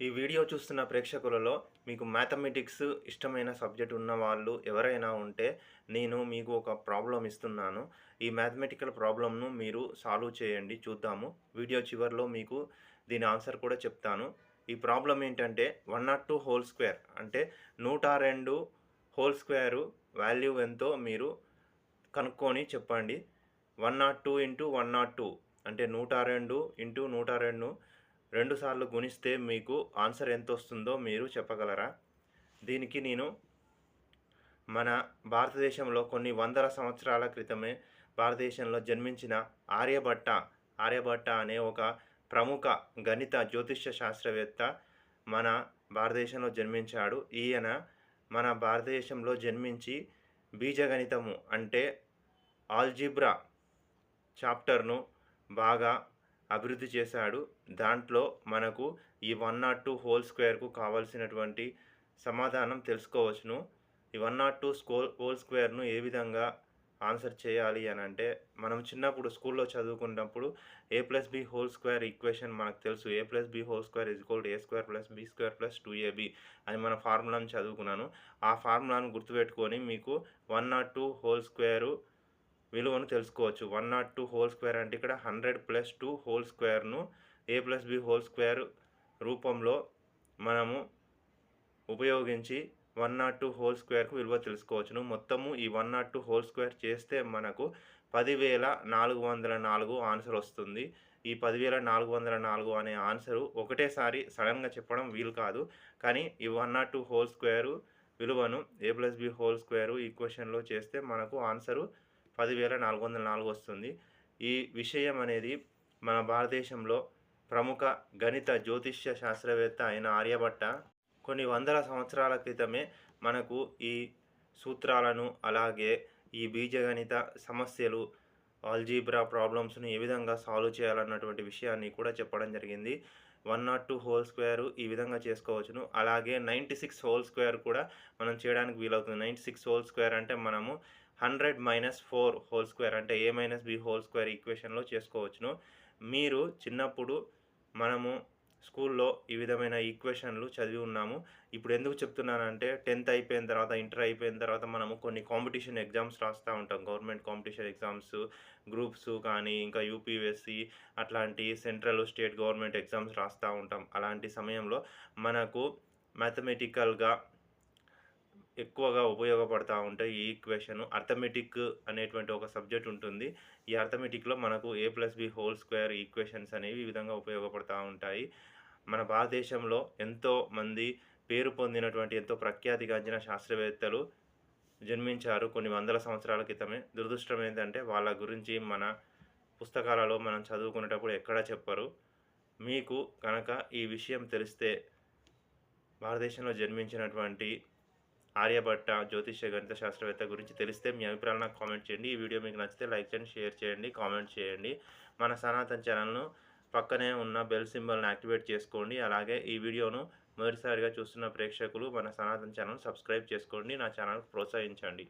ఈ వీడియో చూస్తున్న ప్రేక్షకులలో మీకు మ్యాథమెటిక్స్ ఇష్టమైన సబ్జెక్ట్ ఉన్న వాళ్ళు ఎవరైనా ఉంటే నేను మీకు ఒక ప్రాబ్లం ఇస్తున్నాను. ఈ మ్యాథమెటికల్ ప్రాబ్లంను మీరు సాల్వ్ చేయండి చూద్దాము. వీడియో చివరిలో మీకు దీని ఆన్సర్ కూడా చెప్తాను. ఈ ప్రాబ్లం ఏంటంటే one naught two whole square అంటే నూట రెండు హోల్ స్క్వేరు వాల్యూ ఎంతో మీరు కనుక్కొని చెప్పండి. One naught two into one naught two అంటే నూట రెండు ఇంటూ నూట రెండు రెండు సార్లు గుణిస్తే మీకు ఆన్సర్ ఎంత వస్తుందో మీరు చెప్పగలరా? దీనికి నేను మన భారతదేశంలో కొన్ని వందల సంవత్సరాల క్రితమే భారతదేశంలో జన్మించిన ఆర్యభట్ట ఆర్యభట్ట అనే ఒక ప్రముఖ గణిత జ్యోతిష్య శాస్త్రవేత్త మన భారతదేశంలో జన్మించాడు. ఈయన మన భారతదేశంలో జన్మించి బీజగణితము అంటే ఆల్జిబ్రా చాప్టర్ను బాగా అభివృద్ధి చేశాడు. దాంట్లో మనకు ఈ వన్ నాట్ టూ హోల్ స్క్వేర్కు కావాల్సినటువంటి సమాధానం తెలుసుకోవచ్చును. ఈ వన్ నాట్ టూ స్కోల్ హోల్ స్క్వేర్ను ఏ విధంగా ఆన్సర్ చేయాలి అని అంటే మనం చిన్నప్పుడు స్కూల్లో చదువుకున్నప్పుడు A plus B whole square equation మనకు తెలుసు. A plus B whole square is equal A square plus B square plus two AB అని మన ఫార్ములాను చదువుకున్నాను. ఆ ఫార్ములాను గుర్తుపెట్టుకొని మీకు one naught two whole square విలువను తెలుసుకోవచ్చు. One naught two whole square అంటే ఇక్కడ hundred plus two whole స్క్వేర్ను a plus b whole square రూపంలో మనము ఉపయోగించి వన్ నాట్ టూ హోల్ స్క్వేర్కు విలువ తెలుసుకోవచ్చును. మొత్తము ఈ one nought two whole square చేస్తే మనకు పదివేల నాలుగు వందల నాలుగు ఆన్సర్ వస్తుంది. ఈ పదివేల నాలుగు వందల నాలుగు అనే ఆన్సరు ఒకటేసారి సడన్గా చెప్పడం వీలు కాదు. కానీ ఈ one nought two whole square విలువను a plus b whole square ఈక్వేషన్లో చేస్తే మనకు ఆన్సరు పదివేల నాలుగు వందల నాలుగు వస్తుంది. ఈ విషయం అనేది మన భారతదేశంలో ప్రముఖ గణిత జ్యోతిష్య శాస్త్రవేత్త అయిన ఆర్యభట్ట కొన్ని వందల సంవత్సరాల క్రితమే మనకు ఈ సూత్రాలను అలాగే ఈ బీజగణిత సమస్యలు ఆల్జీబ్రా ప్రాబ్లమ్స్ను ఏ విధంగా సాల్వ్ చేయాలన్నటువంటి విషయాన్ని కూడా చెప్పడం జరిగింది. One nought two whole square ఈ విధంగా చేసుకోవచ్చును. అలాగే నైంటీ సిక్స్ హోల్ స్క్వేర్ కూడా మనం చేయడానికి వీలవుతుంది. నైంటీ సిక్స్ హోల్ స్క్వేర్ అంటే మనము hundred minus four whole square అంటే a minus b whole square ఈక్వేషన్లో చేసుకోవచ్చును. మీరు చిన్నప్పుడు మనము స్కూల్లో ఈ విధమైన ఈక్వేషన్లు చదివి ఉన్నాము. ఇప్పుడు ఎందుకు చెప్తున్నానంటే టెన్త్ అయిపోయిన తర్వాత ఇంటర్ అయిపోయిన తర్వాత మనము కొన్ని కాంపిటీషన్ ఎగ్జామ్స్ రాస్తూ ఉంటాం. గవర్నమెంట్ కాంపిటీషన్ ఎగ్జామ్స్ గ్రూప్స్ కానీ ఇంకా యూపీఎస్సి అట్లాంటి సెంట్రల్ స్టేట్ గవర్నమెంట్ ఎగ్జామ్స్ రాస్తూ ఉంటాం. అలాంటి సమయంలో మనకు మ్యాథమెటికల్గా ఎక్కువగా ఉపయోగపడతా ఉంటాయి ఈ ఈక్వేషన్ అర్థమెటిక్ అనేటువంటి ఒక సబ్జెక్ట్ ఉంటుంది. ఈ అర్థమెటిక్లో మనకు a plus b whole square equations అనేవి ఈ విధంగా ఉపయోగపడతా ఉంటాయి. మన భారతదేశంలో ఎంతో మంది పేరు పొందినటువంటి ఎంతో ప్రఖ్యాతిగాంచిన శాస్త్రవేత్తలు జన్మించారు కొన్ని వందల సంవత్సరాల క్రితమే. దురదృష్టం ఏంటంటే వాళ్ళ గురించి మన పుస్తకాలలో మనం చదువుకునేటప్పుడు ఎక్కడా చెప్పరు. మీకు కనుక ఈ విషయం తెలిస్తే భారతదేశంలో జన్మించినటువంటి ఆర్యభట్ట జ్యోతిష గణిత శాస్త్రవేత్త గురించి తెలిస్తే మీ అభిప్రాయాలు నాకు కామెంట్ చేయండి. ఈ వీడియో మీకు నచ్చితే లైక్ చేయండి షేర్ చేయండి కామెంట్ చేయండి. మన సనాతన్ ఛానల్ను పక్కనే ఉన్న బెల్ సింబల్ని యాక్టివేట్ చేసుకోండి. అలాగే ఈ వీడియోను మొదటిసారిగా చూస్తున్న ప్రేక్షకులు మన సనాతన్ ఛానల్ సబ్స్క్రైబ్ చేసుకోండి. నా ఛానల్ ప్రోత్సహించండి.